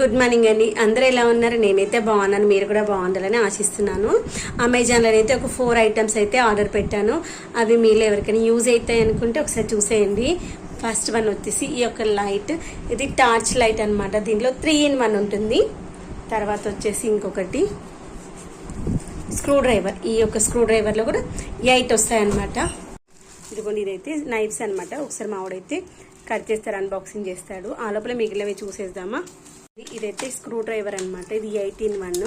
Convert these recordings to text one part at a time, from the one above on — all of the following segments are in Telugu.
గుడ్ మార్నింగ్ అండి అందరూ ఎలా ఉన్నారు? నేనైతే బాగున్నాను. మీరు కూడా బాగుండాలని ఆశిస్తున్నాను. అమెజాన్లో అయితే ఒక ఫోర్ ఐటమ్స్ అయితే ఆర్డర్ పెట్టాను. అవి మీలో ఎవరికైనా యూజ్ అవుతాయి అనుకుంటే ఒకసారి చూసేయండి. ఫస్ట్ వన్ వచ్చేసి ఈ యొక్క లైట్ ఇది టార్చ్ లైట్ అనమాట దీంట్లో త్రీ ఇన్ వన్ ఉంటుంది. తర్వాత వచ్చేసి ఇంకొకటి. స్క్రూ డ్రైవర్ ఈ యొక్క స్క్రూ డ్రైవర్లో కూడా ఎయిట్ వస్తాయన్నమాట. ఇదిగోండి ఇదైతే నైఫ్స్ అనమాట ఒకసారి మావాడైతే కట్ చేస్తారు అన్బాక్సింగ్ చేస్తాడు. ఆ లోపల మిగిలినవి చూసేద్దామా? ఇదైతే స్క్రూ డ్రైవర్ అన్నమాట. ఇది ఎయిటీన్ వన్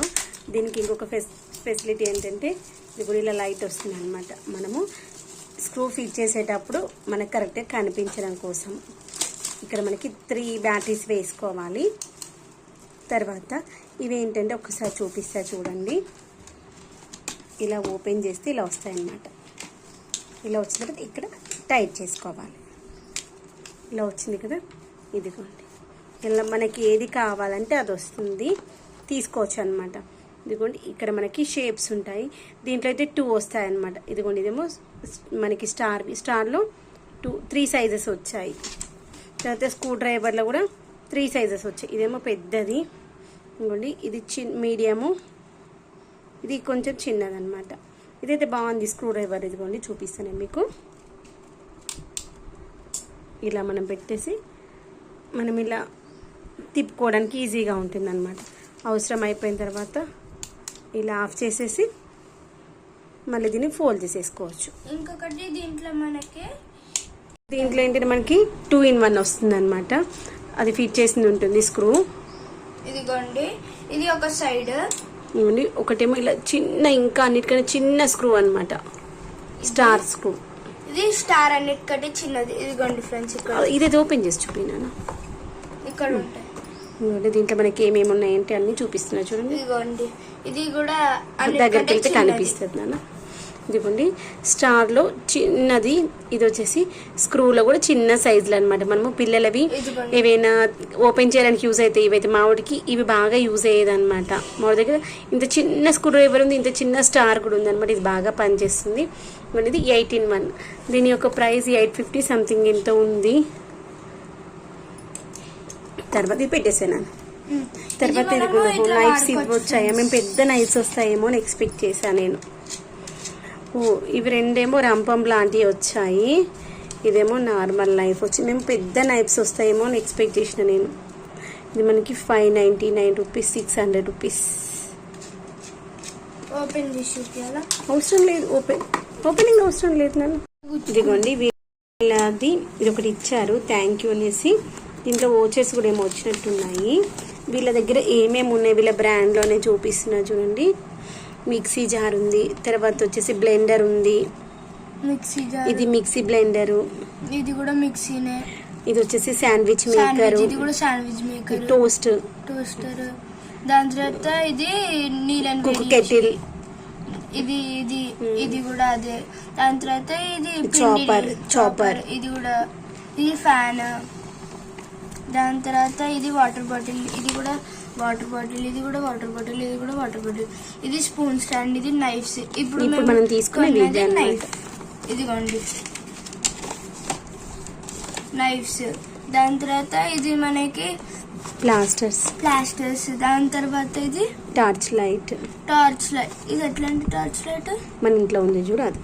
దీనికి ఇంకొక ఫెస్ ఫెసిలిటీ ఏంటంటే ఇది కూడా ఇలా లైట్ వస్తుంది అనమాట మనము స్క్రూ ఫిట్ చేసేటప్పుడు మనకు కరెక్ట్గా కనిపించడం కోసం ఇక్కడ మనకి త్రీ బ్యాటరీస్ వేసుకోవాలి. తర్వాత ఇవి ఏంటంటే ఒకసారి చూపిస్తా చూడండి. ఇలా ఓపెన్ చేస్తే ఇలా వస్తాయన్నమాట. ఇలా వచ్చిన తర్వాత ఇక్కడ టైట్ చేసుకోవాలి. ఇలా వచ్చింది కదా? ఇదిగోండి. ఇలా మనకి ఏది కావాలంటే అది వస్తుంది. తీసుకోవచ్చు అనమాట ఇదిగోండి ఇక్కడ మనకి షేప్స్ ఉంటాయి. దీంట్లో అయితే టూ వస్తాయి అనమాట ఇదిగోండి ఇదేమో మనకి స్టార్ స్టార్లో టూ త్రీ సైజెస్ వచ్చాయి. తర్వాత స్క్రూ డ్రైవర్లో కూడా త్రీ సైజెస్ వచ్చాయి. ఇదేమో పెద్దది. ఇదిగోండి ఇది చిన్ మీడియము ఇది కొంచెం చిన్నదన్నమాట. ఇదైతే బాగుంది స్క్రూ డ్రైవర్ ఇదిగోండి చూపిస్తాను మీకు. ఇలా మనం పెట్టేసి మనం ఇలా తిప్పుకోవడానికి ఈజీగా ఉంటుంది అనమాట అవసరం అయిపోయిన తర్వాత ఇలా ఆఫ్ చేసేసి మళ్ళీ దీన్ని ఫోల్డ్ చేసేసుకోవచ్చు. ఇంకొకటి దీంట్లో మనకి దీంట్లో ఏంటంటే మనకి టూ ఇన్ వన్ వస్తుంది అనమాట అది ఫిట్ చేసింది ఉంటుంది స్క్రూ. ఇదిగోండి. ఇది ఒక సైడ్. ఇవ్వండి. ఒకటేమో ఇలా చిన్న ఇంకా అన్నిటికన్నా చిన్న స్క్రూ అన్నమాట. Star screw. ఇది స్టార్ అన్నిటికంటే చిన్నది. ఇదిగోండి ఫ్రెండ్స్ ఇక్కడ. ఇదైతే ఓపెన్ చేసి చూపినాను. ఇక్కడ ఉంటాయి ఇదిగోండి దీంట్లో మనకి ఏమేమి ఉన్నాయంటే అన్ని చూపిస్తున్నా చూడండి. ఇదిగోండి. ఇది కూడా దగ్గరికి వెళ్తే. కనిపిస్తుంది నాన్న. ఇదిగోండి. స్టార్లో చిన్నది ఇది వచ్చేసి స్క్రూలో కూడా చిన్న సైజులు అనమాట మనము పిల్లలవి. ఏవైనా ఓపెన్ చేయడానికి యూజ్ అవుతాయి ఇవైతే మామిడికి ఇవి బాగా యూజ్ అయ్యేది అనమాట మామిడి దగ్గర ఇంత చిన్న స్క్రూ డ్రైవర్ ఉంది? ఇంత చిన్న స్టార్ కూడా ఉంది అనమాట ఇది బాగా పనిచేస్తుంది. ఇది ఎయిటీన్ వన్. దీని యొక్క ప్రైస్ ఎయిట్ ఫిఫ్టీ సంథింగ్ ఎంత ఉంది. తర్వాత ఇది పెట్టేసాను. తర్వాత ఇది ఇది మనము ఇట్లా నైఫ్స్ ఇవి వచ్చాయా? మేము పెద్ద నైఫ్స్ వస్తాయేమో అని ఎక్స్పెక్ట్ చేశాను నేను. ఓ ఇవి రెండేమో రంపం లాంటివి వచ్చాయి. ఇదేమో నార్మల్ నైఫ్ వచ్చి మేము పెద్ద నైఫ్స్ వస్తాయేమో అని ఎక్స్పెక్ట్ చేసిన నేను. ఇది మనకి five ninety nine rupees six hundred rupees open చేసి అవసరం లేదు ఓపెన్ ఓపెనింగ్ అవసరం లేదు నన్ను. ఇదిగోండి వీళ్ళది ఇది ఒకటి ఇచ్చారు థ్యాంక్ యూ అనేసి. దీంట్లో ఓచర్స్ కూడా ఏమో వచ్చినట్టున్నాయి. వీళ్ళ దగ్గర ఏమేమి ఉన్నాయి? వీళ్ళ బ్రాండ్లోనే చూపిస్తున్నా చూడండి. మిక్సీ జార్ ఉంది. తర్వాత వచ్చేసి బ్లెండర్ ఉంది. మిక్సీ జార్ ఇది మిక్సీ బ్లెండరు ఇది కూడా మిక్సీనే ఇది వచ్చేసి శాండ్విచ్ మేకర్ ఇది కూడా శాండ్విచ్ మేకర్ టోస్ట్ టోస్టర్ దాని తర్వాత ఇది నీళ్ళని కుక్ కెటిల్. ఇది ఇది ఇది కూడా అదే. దాని తర్వాత ఇది చాపర్ chopper. ఇది కూడా ఇది ఫ్యాన్ దాని తర్వాత ఇది వాటర్ బాటిల్ ఇది కూడా వాటర్ బాటిల్ ఇది కూడా వాటర్ బాటిల్ ఇది కూడా వాటర్ బాటిల్ ఇది స్పూన్ స్టాండ్ ఇది నైఫ్స్ ఇప్పుడు మనం తీసుకునేది కొన్నది ఇది అన్నమాట. నైఫ్ ఇదిగోండి. నైఫ్స్ దాని తర్వాత ఇది మనకి ప్లాస్టర్స్ ప్లాస్టర్స్ దాని తర్వాత ఇది టార్చ్ లైట్ టార్చ్ లైట్ ఇది ఎట్లాంటి టార్చ్ లైట్ మన ఇంట్లో ఉంది చూడు అది.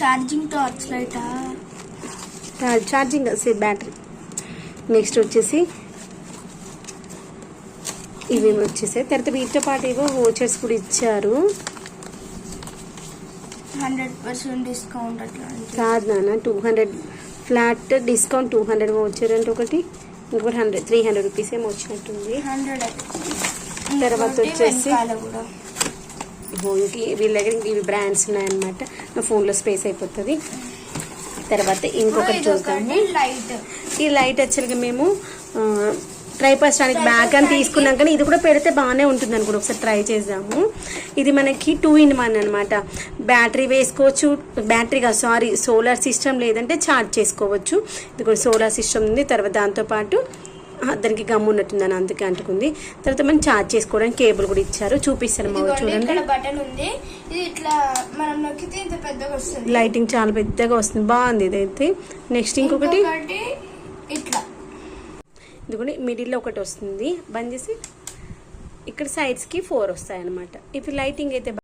ఛార్జింగ్ టార్చ్ లైటా ఛార్జింగ్ బ్యాటరీ నెక్స్ట్ వచ్చేసి ఇవి వచ్చేసాయి. తర్వాత వీటితో పాటు ఏవో వోచర్స్ కూడా ఇచ్చారు. హండ్రెడ్ పర్సెంట్ డిస్కౌంట్ కాదు నాన్న two hundred flat discount two hundred voucher అంటే ఒకటి ఇంకొకటి హండ్రెడ్ త్రీ హండ్రెడ్ రూపీస్ ఏమో వచ్చినట్టుంది. హండ్రెడ్ తర్వాత వచ్చేసి- ఇంక వీళ్ళ దగ్గర ఇవి బ్రాండ్స్ ఉన్నాయన్నమాట. నా ఫోన్లో స్పేస్ అయిపోతుంది. తర్వాత ఇంకొకటి చూద్దాము. లైట్ ఈ లైట్ యాక్చువల్గా మేము ట్రైపాస్టానికి బ్యాక్ అని తీసుకున్నాం కానీ ఇది కూడా పెడితే బాగానే ఉంటుంది అనుకోండి ఒకసారి ట్రై చేద్దాము. ఇది మనకి టూ ఇన్ వన్ అనమాట బ్యాటరీ వేసుకోవచ్చు బ్యాటరీగా సారీ సోలార్ సిస్టమ్ లేదంటే ఛార్జ్ చేసుకోవచ్చు. ఇది కూడా సోలార్ సిస్టమ్ ఉంది తర్వాత దాంతోపాటు దానికి గమ్ ఉన్నట్టుందని అందుకే అంటుకుంది. తర్వాత మనం ఛార్జ్ చేసుకోవడానికి కేబుల్ కూడా ఇచ్చారు చూపిస్తాను మా చూడండి. ఇక్కడ బటన్ ఉంది. ఇది ఇట్లా మనం నొక్కితే ఇంత పెద్దగా వస్తుంది. లైటింగ్ చాలా పెద్దగా వస్తుంది బాగుంది ఇదైతే. నెక్స్ట్ ఇంకొకటి ఇట్లా ఇదిగోండి మిడిల్లో ఒకటి వస్తుంది. బంద్ చేసి ఇక్కడ సైడ్స్కి ఫోర్ వస్తాయి అనమాట ఇప్పుడు లైటింగ్ అయితే